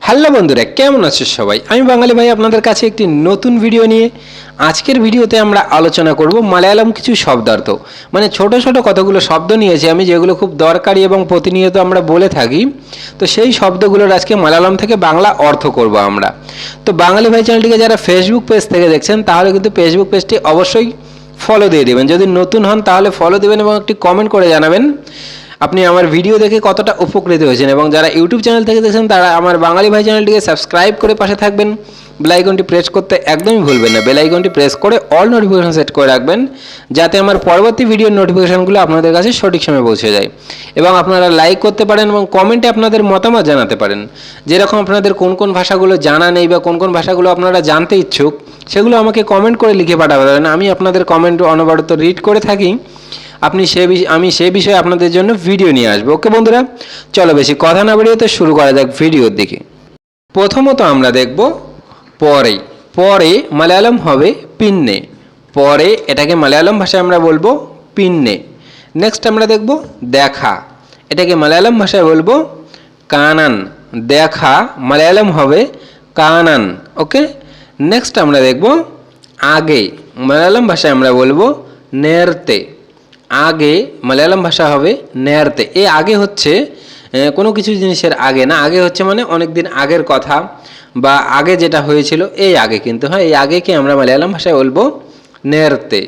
Hello বন্ধুরা, কেমন আছো সবাই? আমি বাঙালি ভাই আপনাদের কাছে একটি নতুন ভিডিও নিয়ে আজকের ভিডিওতে আমরা আলোচনা করব মালায়ালাম কিছু শব্দার্থ। মানে ছোট ছোট কতগুলো শব্দ নিয়েছি আমি, যেগুলো খুব দরকারি এবং প্রতিনিয়ত আমরা বলে থাকি। তো সেই শব্দগুলোর আজকে মালায়ালাম থেকে বাংলা অর্থ করব আমরা। তো বাঙালি ভাই চ্যানেলটিকে যারা ফেসবুক পেজ থেকে দেখছেন, তাহলে কিন্তু ফেসবুক পেজটি অবশ্যই ফলো দিয়ে দেবেন। যদি নতুন হন, তাহলে ফলো দেবেন এবং একটি কমেন্ট করে জানাবেন। আপনি আমার ভিডিও দেখে কতটা উপকৃত হয়েছেন এবং যারা ইউটিউব চ্যানেল থেকে দেখছেন, তারা আমার বাঙালি ভাই চ্যানেলটিকে সাবস্ক্রাইব করে পাশে থাকবেন। বেলাইকনটি প্রেস করতে একদমই ভুলবেন না। বেলাইকনটি প্রেস করে অল নোটিফিকেশান সেট করে রাখবেন, যাতে আমার পরবর্তী ভিডিওর নোটিফিকেশানগুলো আপনাদের কাছে সঠিক সময়ে পৌঁছে যায়। এবং আপনারা লাইক করতে পারেন এবং কমেন্টে আপনাদের মতামত জানাতে পারেন। যেরকম আপনাদের কোন কোন ভাষাগুলো জানা নেই বা কোন কোন ভাষাগুলো আপনারা জানতে ইচ্ছুক, সেগুলো আমাকে কমেন্ট করে লিখে পাঠাবেন আমি আপনাদের কমেন্ট অনবরত রিড করে থাকি। আপনি সে আমি সে বিষয়ে আপনাদের জন্য ভিডিও নিয়ে আসব। ওকে বন্ধুরা? চলো বেশি কথা না বাড়িয়ে তো শুরু করা যাক ভিডিওর দিকে। প্রথমত আমরা দেখব পরে। পরে মালায়ালাম হবে পিন্নে। পরে এটাকে মালায়ালাম ভাষায় আমরা বলব পিন্নে। নেক্সট আমরা দেখব দেখা। এটাকে মালায়ালাম ভাষায় বলব কানান। দেখা, মালায়ালাম হবে কানান। ওকে নেক্সট আমরা দেখব আগে। মালায়ালাম ভাষায় আমরা বলব নেরতে। আগে মালায়ালাম ভাষা হবে নেয়ারতে। এ আগে হচ্ছে কোনো কিছু জিনিসের আগে না। আগে হচ্ছে মানে অনেক দিন আগের কথা বা আগে যেটা হয়েছিল, এই আগে কিন্তু হ্যাঁ এই আগেকে আমরা মালায়ালাম ভাষায় বলব নেয়ারতে।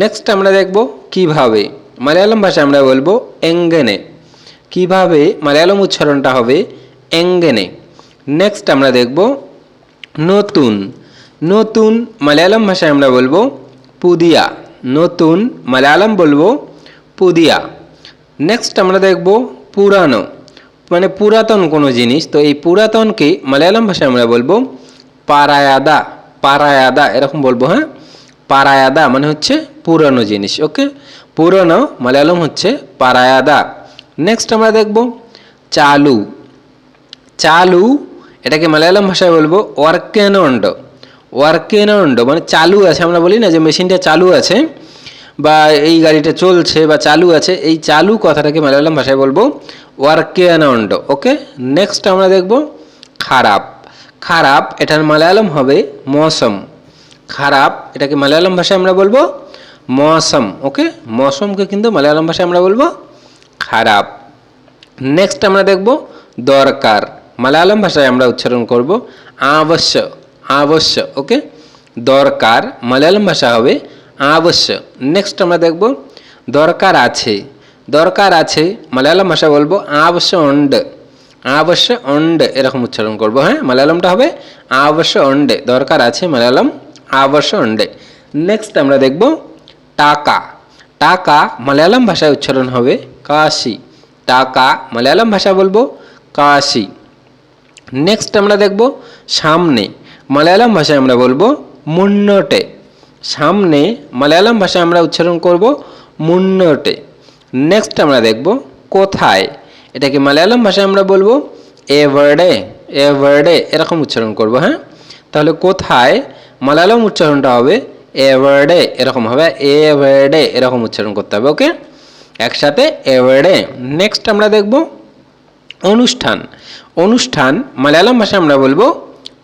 নেক্সট আমরা দেখব কীভাবে মালায়ালাম ভাষায় আমরা বলব এঙ্গেনে। কীভাবে মালায়ালাম উচ্চারণটা হবে এঙ্গেনে। নেক্সট আমরা দেখব নতুন। নতুন মালায়ালাম ভাষায় আমরা বলব পুদিয়া। নতুন মালায়ালাম বলব পুদিয়া। নেক্সট আমরা দেখব পুরানো। মানে পুরাতন কোনো জিনিস। তো এই পুরাতনকে মালায়ালাম ভাষায় আমরা বলব পারায়াদা। পারায়াদা, এরকম বলব হ্যাঁ? পারায়াদা মানে হচ্ছে পুরানো জিনিস, ওকে? পুরানো মালায়ালাম হচ্ছে পারায়াদা। নেক্সট আমরা দেখব চালু। চালু, এটাকে মালায়ালাম ভাষায় বলব ওয়ার্কেনন্ড ওয়ার্কেনন্ড মানে চালু আছে, আমরা বলি না যে মেশিনটা চালু আছে, বা এই গাড়িটা চলছে বা চালু আছে, এই চালু কথাটাকে মালায়ালাম ভাষায় বলব ওয়ার্কেনন্ড ওকে নেক্সট আমরা দেখব, খারাপ। খারাপ, এটার মালায়ালাম হবে মৌসম। খারাপ, এটাকে মালায়ালাম ভাষায় আমরা বলব মৌসম ওকে মৌসমকে কিন্তু মালায়ালাম ভাষায় আমরা বলব খারাপ। নেক্সট আমরা দেখব দরকার। মালায়ালাম ভাষায় আমরা উচ্চারণ করব আবশ্য আবশ্য ওকে? দরকার, মালায়ালাম ভাষা হবে আবশ্য নেক্সট আমরা দেখব, দরকার আছে। দরকার আছে, মালায়ালাম ভাষা বলব আবশ্য অন্ড। আবশ্য অন্ড, এরকম উচ্চারণ করব হ্যাঁ? মালায়ালামটা হবে আবশ্য অন্ডে। দরকার আছে, মালায়ালাম আবশ্য অন্ডে। নেক্সট আমরা দেখব, টাকা। টাকা, মালায়ালাম ভাষায় উচ্চারণ হবে কাশি। টাকা, মালায়ালাম ভাষা বলব কাশি। নেক্সট আমরা দেখব সামনে। মালায়ালাম ভাষায় আমরা বলব মুন্নটে। সামনে মালায়ালাম ভাষায় আমরা উচ্চারণ করব মুন্নটে। নেক্সট আমরা দেখব কোথায়। এটাকে মালায়ালাম ভাষায় আমরা বলব এ ওয়ার্ডে এ ওয়ার্ডে এরকম উচ্চারণ করব হ্যাঁ? তাহলে কোথায় মালায়ালাম উচ্চারণটা হবে এ ওয়ার্ডে এরকম হবে এ ওয়ার্ডে এরকম উচ্চারণ করতে হবে, ওকে? একসাথে এ ওয়ার্ডে নেক্সট আমরা দেখব অনুষ্ঠান। অনুষ্ঠান মালায়ালাম ভাষায় আমরা বলব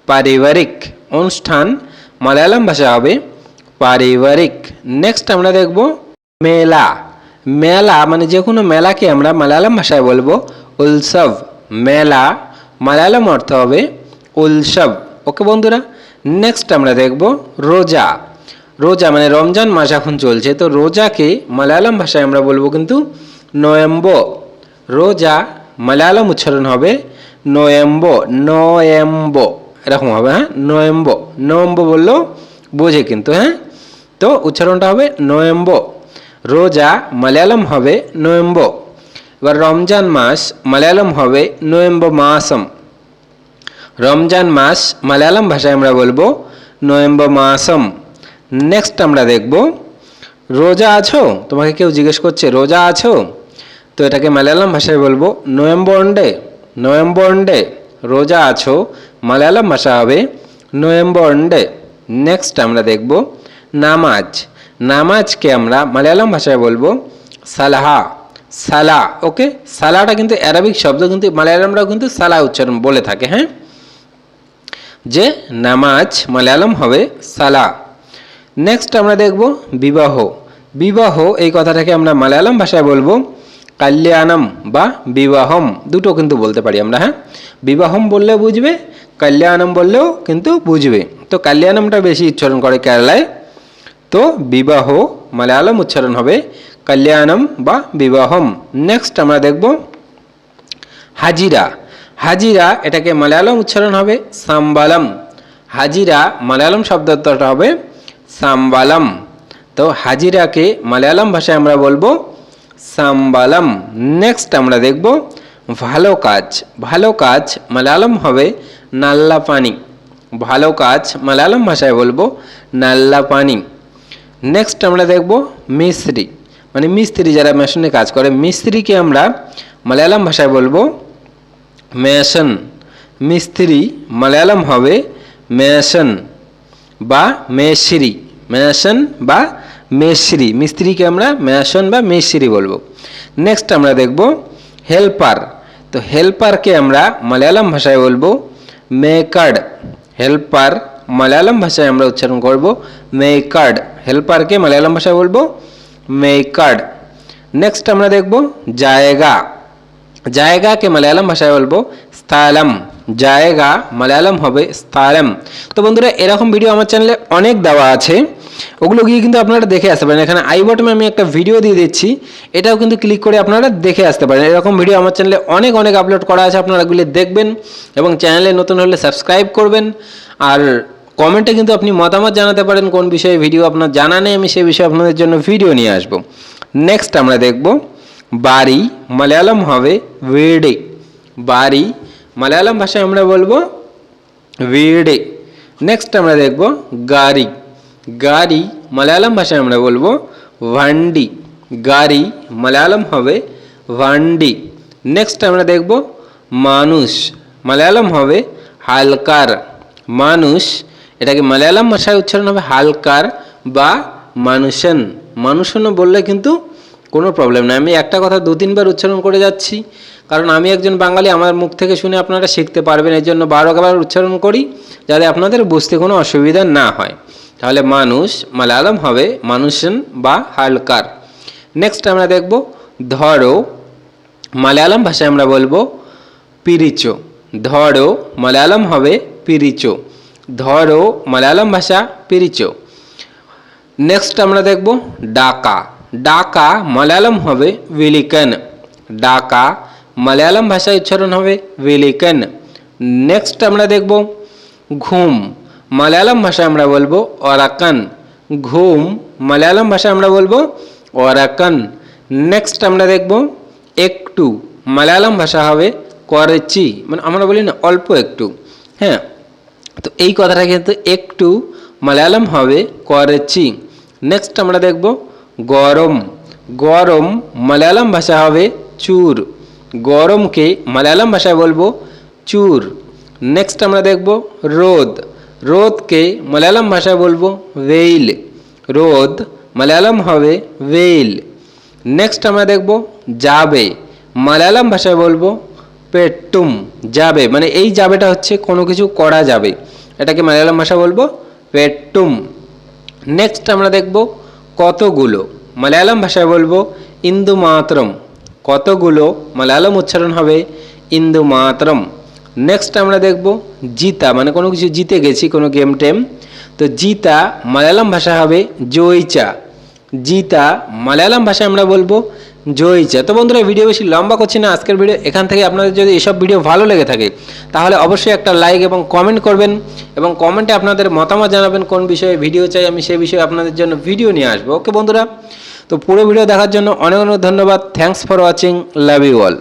পারিবারিক অনুষ্ঠান মালায়ালাম ভাষা হবে পারিবারিক। নেক্সট আমরা দেখব মেলা। মেলা মানে যে কোনো মেলাকে আমরা মালায়ালাম ভাষায় বলব উৎসব। মেলা মালায়ালাম অর্থ হবে উৎসব। ওকে বন্ধুরা নেক্সট আমরা দেখব রোজা। রোজা মানে রমজান মাস এখন চলছে, তো রোজাকে মালায়ালাম ভাষায় আমরা বলব কিন্তু নয়েম্ব রোজা মালায়ালাম উচ্চারণ হবে নয়েম্ব নয়েম্ব এরকম হবে হ্যাঁ? নয়েম্ব। নয়েম্ব বললেও বোঝে কিন্তু হ্যাঁ? তো উচ্চারণটা হবে নয়েম্ব। রোজা মালায়ালাম হবে নয়েম্ব। এবার রমজান মাস মালায়ালাম হবে নয়েম্ব মাসম। রমজান মাস মালায়ালাম ভাষায় আমরা বলব নভেম্বর মাসম। নেক্সট আমরা দেখব, রোজা আছো? তোমাকে কেউ জিজ্ঞেস করছে, রোজা আছো? তো এটাকে মালায়ালাম ভাষায় বলব নভেম্বরন্ডে নভেম্বরন্ডে রোজা আছো, মালায়ালাম ভাষা হবে নভেম্বর ডে নেক্সট আমরা দেখব নামাজ। নামাজকে আমরা মালায়ালাম ভাষায় বলব সালাহা। সালা, ওকে? সালাটা কিন্তু অ্যারাবিক শব্দ, কিন্তু মালায়ালামরাও কিন্তু সালা উচ্চারণ বলে থাকে হ্যাঁ? যে নামাজ মালায়ালাম হবে সালা। নেক্সট আমরা দেখব বিবাহ। বিবাহ, এই কথাটাকে আমরা মালায়ালাম ভাষায় বলব কাল্যাণম বা বিবাহম দুটো কিন্তু বলতে পারি আমরা হ্যাঁ বিবাহম বললেও বুঝবে কল্যাণম বললেও কিন্তু বুঝবে তো কল্যাণমটা বেশি উচ্চারণ করে কেরালায় তো বিবাহ মালায়ালাম উচ্চারণ হবে কল্যাণম বা বিবাহম নেক্সট আমরা দেখব হাজিরা হাজিরা এটাকে মালায়ালাম উচ্চারণ হবে সাম্বালাম হাজিরা মালায়ালাম শব্দটা হবে সাম্বালাম তো হাজিরাকে মালায়ালাম ভাষায় আমরা বলব সাম্বালাম। নেক্সট আমরা দেখব ভালো কাজ। ভালো কাজ মালায়ালাম হবে নাল্লা পানি ভালো কাজ মালায়ালাম ভাষায় বলব নাল্লা পানি নেক্সট আমরা দেখব মিস্ত্রি। মানে মিস্ত্রি যারা মেশনে কাজ করে, মিস্ত্রিকে আমরা মালায়ালাম ভাষায় বলব মেশন মিস্ত্রি মালায়ালাম হবে মেশন বা মেশরি মেশন বা মেশরি মিস্ত্রিকে আমরা মেশন বা মেশরি বলব। নেক্সট আমরা দেখব হেল্পার। তো হেল্পারকে আমরা মালায়ালাম ভাষায় বলব মেকার্ড। হেল্পার মালায়ালাম ভাষায় আমরা উচ্চারণ করব মেকার্ড। হেল্পারকে মালায়ালাম ভাষায় বলব মেকার্ড। নেক্সট আমরা দেখব জায়গা। জায়গাকে মালায়ালাম ভাষায় বলব স্থলম। জায়গা মালায়ালাম হবে স্থলম। তো বন্ধুরা, এরকম ভিডিও আমার চ্যানেলে অনেক দেওয়া আছে। ওগুলো গিয়ে কিন্তু আপনারা দেখে আসতে পারেন। এখানে আই বটমে আমি একটা ভিডিও দিয়ে দিচ্ছি। এটাও কিন্তু ক্লিক করে আপনারা দেখে আসতে পারেন। এরকম ভিডিও আমার চ্যানেলে অনেক অনেক আপলোড করা আছে। আপনারা ওগুলি দেখবেন এবং চ্যানেলে নতুন হলে সাবস্ক্রাইব করবেন। আর কমেন্টে কিন্তু আপনি মতামত জানাতে পারেন কোন বিষয়ে ভিডিও আপনার জানা নেই। আমি সেই বিষয়ে আপনাদের জন্য ভিডিও নিয়ে আসব। নেক্সট আমরা দেখব, বাড়ি মালায়ালাম হবে ওয়েডে বাড়ি মালায়ালাম ভাষায় আমরা বলব ওয়েডে নেক্সট আমরা দেখব গাড়ি। গাড়ি মালায়ালাম ভাষায় আমরা বলব ভান্ডি গাড়ি মালায়ালাম হবে ভান্ডি নেক্সট আমরা দেখব মানুষ মালায়ালাম হবে হালকার মানুষ এটাকে মালায়ালাম ভাষায় উচ্চারণ হবে হালকার বা মানুষন মানুষনও বললে কিন্তু কোনো প্রবলেম নেই আমি একটা কথা দু তিনবার উচ্চারণ করে যাচ্ছি কারণ আমি একজন বাঙালি আমার মুখ থেকে শুনে আপনারা শিখতে পারবেন এর জন্য বারোবার উচ্চারণ করি যাতে আপনাদের বুঝতে কোনো অসুবিধা না হয় তাহলে মানুষ, মালায়ালাম হবে মানুষন বা হালকার। নেক্সট আমরা দেখব, ধরো, মালায়ালাম ভাষায় আমরা বলব পিরিচো। ধরো, মালায়ালাম হবে পিরিচো। ধরো, মালায়ালাম ভাষা পিরিচো। নেক্সট আমরা দেখব, ডাকা। ডাকা, মালায়ালাম হবে উইলিকন ডাকা, মালায়ালাম ভাষায় উচ্চারণ হবে উইলিকন নেক্সট আমরা দেখব, ঘুম। মালায়ালাম ভাষায় আমরা বলব অরাকান ঘুম, মালায়ালাম ভাষায় আমরা বলব অরাকান নেক্সট আমরা দেখব একটু। মালায়ালাম ভাষা হবে করেছি মানে আমরা বলি না, অল্প একটু। হ্যাঁ তো এই কথাটা কিন্তু একটু মালায়ালাম হবে করেছি নেক্সট আমরা দেখব গরম। গরম মালায়ালাম ভাষা হবে চুর। গরমকে মালায়ালাম ভাষায় বলব চুর। নেক্সট আমরা দেখব রোদ। রোদকে মালায়ালাম ভাষায় বলব ওয়েইল রোদ, মালায়ালাম হবে ওয়েইল নেক্সট আমরা দেখব যাবে। মালায়ালাম ভাষায় বলব পেট্টুম, যাবে। মানে এই যাবেটা হচ্ছে কোনো কিছু করা যাবে। এটাকে মালায়ালাম ভাষা বলব পেট্টুম। নেক্সট আমরা দেখব কতগুলো। মালায়ালাম ভাষায় বলব ইন্দু মাতরম কতগুলো? মালায়ালাম উচ্চারণ হবে ইন্দু মাতরম নেক্সট আমরা দেখব জিতা মানে কোনো কিছু জিতে গেছি, কোনো গেম টেম। তো জিতা মালায়ালাম ভাষা হবে জয়চা। জিতা মালায়ালাম ভাষায় আমরা বলব জয়চা। তো বন্ধুরা ভিডিও বেশি লম্বা করছি না, আজকের ভিডিও এখান থেকে আপনাদের যদি এসব ভিডিও ভালো লেগে থাকে, তাহলে অবশ্যই একটা লাইক এবং কমেন্ট করবেন এবং কমেন্টে আপনাদের মতামত জানাবেন কোন বিষয়ে ভিডিও চাই, আমি সেই বিষয়ে আপনাদের জন্য ভিডিও নিয়ে আসব। ওকে বন্ধুরা? তো পুরো ভিডিও দেখার জন্য অনেক অনেক ধন্যবাদ। Thanks for watching love you all